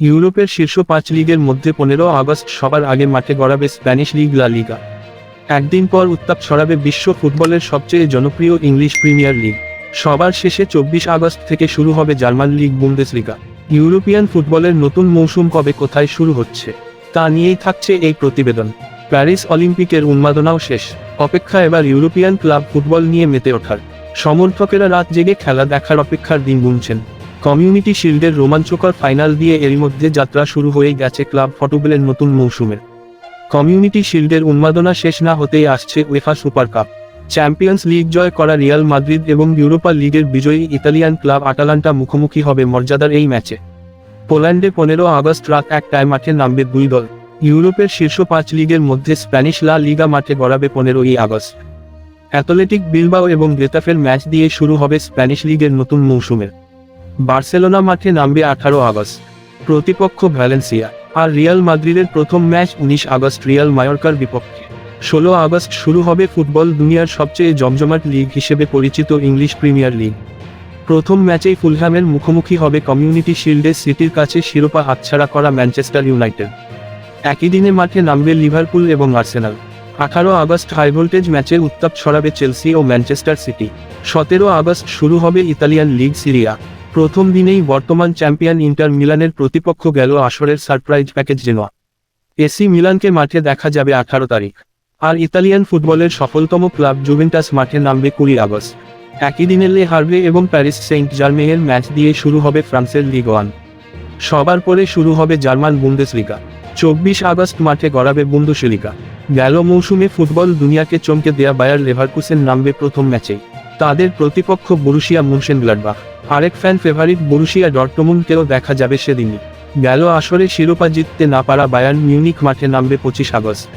ইউরোপের শীর্ষ পাঁচ লিগের মধ্যে পনেরো আগস্ট সবার আগে মাঠে গড়াবে স্প্যানিশ লিগ লা লিগা। একদিন পর উত্তাপ ছড়াবে বিশ্ব ফুটবলের সবচেয়ে জনপ্রিয় ইংলিশ প্রিমিয়ার লিগ। সবার শেষে চব্বিশ আগস্ট থেকে শুরু হবে জার্মান লিগ বুন্দেসলিগা। ইউরোপিয়ান ফুটবলের নতুন মৌসুম কবে কোথায় শুরু হচ্ছে, তা নিয়েই থাকছে এই প্রতিবেদন। প্যারিস অলিম্পিকের উন্মাদনাও শেষ। অপেক্ষা এবার ইউরোপিয়ান ক্লাব ফুটবল নিয়ে মেতে ওঠার। সমর্থকেরা রাত জেগে খেলা দেখার অপেক্ষার দিন গুনছেন। কমিউনিটি শিল্ডের রোমাঞ্চকর ফাইনাল দিয়ে এরই মধ্যে যাত্রা শুরু হয়ে গেছে ক্লাব ফুটবলের নতুন মৌসুমের কমিউনিটি শিল্ডের উন্মাদনা শেষ না হতেই আসছে UEFA super cup. Champions league জয় করা রিয়াল মাদ্রিদ এবং ইউরোপা লিগের বিজয়ী ইতালিয়ান ক্লাব আটালান্টা মুখোমুখি হবে মর্যাদার এই ম্যাচে। পোল্যান্ডে পনেরো আগস্ট রাত একটায় মাঠে নামবে দুই দল। ইউরোপের শীর্ষ পাঁচ লিগের মধ্যে স্প্যানিশ লা লিগা মাঠে গড়াবে পনেরোই আগস্ট। অ্যাথলেটিক বিলবাও এবং গ্রেতাফের ম্যাচ দিয়ে শুরু হবে স্প্যানিশ লিগের নতুন মৌসুমের বার্সেলোনা মাঠে নামবে আঠারো আগস্ট। প্রতিপক্ষ ভ্যালেন্সিয়া আর রিয়াল মাদ্রিদের প্রথম ম্যাচ উনিশ আগস্ট রিয়াল মায়োরকার বিপক্ষে। ষোলো আগস্ট শুরু হবে ফুটবল দুনিয়ার সবচেয়ে জমজমাট লিগ হিসেবে পরিচিত ইংলিশ প্রিমিয়ার লিগ। প্রথম ম্যাচেই ফুলহ্যামের মুখোমুখি হবে কমিউনিটি শিল্ডে সিটির কাছে শিরোপা হাতছাড়া করা ম্যানচেস্টার ইউনাইটেড। একই দিনে মাঠে নামবে লিভারপুল এবং আর্সেনাল। আঠারো আগস্ট হাইভোল্টেজ ম্যাচে উত্তাপ ছড়াবে চেলসি ও ম্যানচেস্টার সিটি। সতেরো আগস্ট শুরু হবে ইতালিয়ান লিগ সিরিয়া। প্রথম দিনেই বর্তমান চ্যাম্পিয়ন ইন্টার মিলানের প্রতিপক্ষ গেল আসরের সারপ্রাইজ প্যাকেজ জেনোয়া এসি মিলানকে মাঠে দেখা যাবে আঠারো তারিখ। আর ইতালিয়ান ফুটবলের সফলতম ক্লাব জুভেন্টাস মাঠে নামবে কুড়ি আগস্ট। একই দিনে লে হার্ভে এবং প্যারিস সেন্ট জার্মেয়ের ম্যাচ দিয়ে শুরু হবে ফ্রান্সের লিগ ওয়ান। সবার পরে শুরু হবে জার্মান বুন্দেসলিগা। চব্বিশ আগস্ট মাঠে গড়াবে বুন্দুশলিগা গেল মৌসুমে ফুটবল দুনিয়াকে চমকে দেয়া বায়ার লেভারকুসেন নামবে প্রথম ম্যাচেই। তাদের প্রতিপক্ষ বরুশিয়া মুনসেন গ্লাডবাখ আরেক ফ্যান ফেভারিট বরুশিয়া ডটমুনকেও দেখা যাবে সেদিনই। গেল আসরে শিরোপা জিততে না পারা বায়ার্ন মিউনিক মাঠে নামবে পঁচিশ আগস্ট।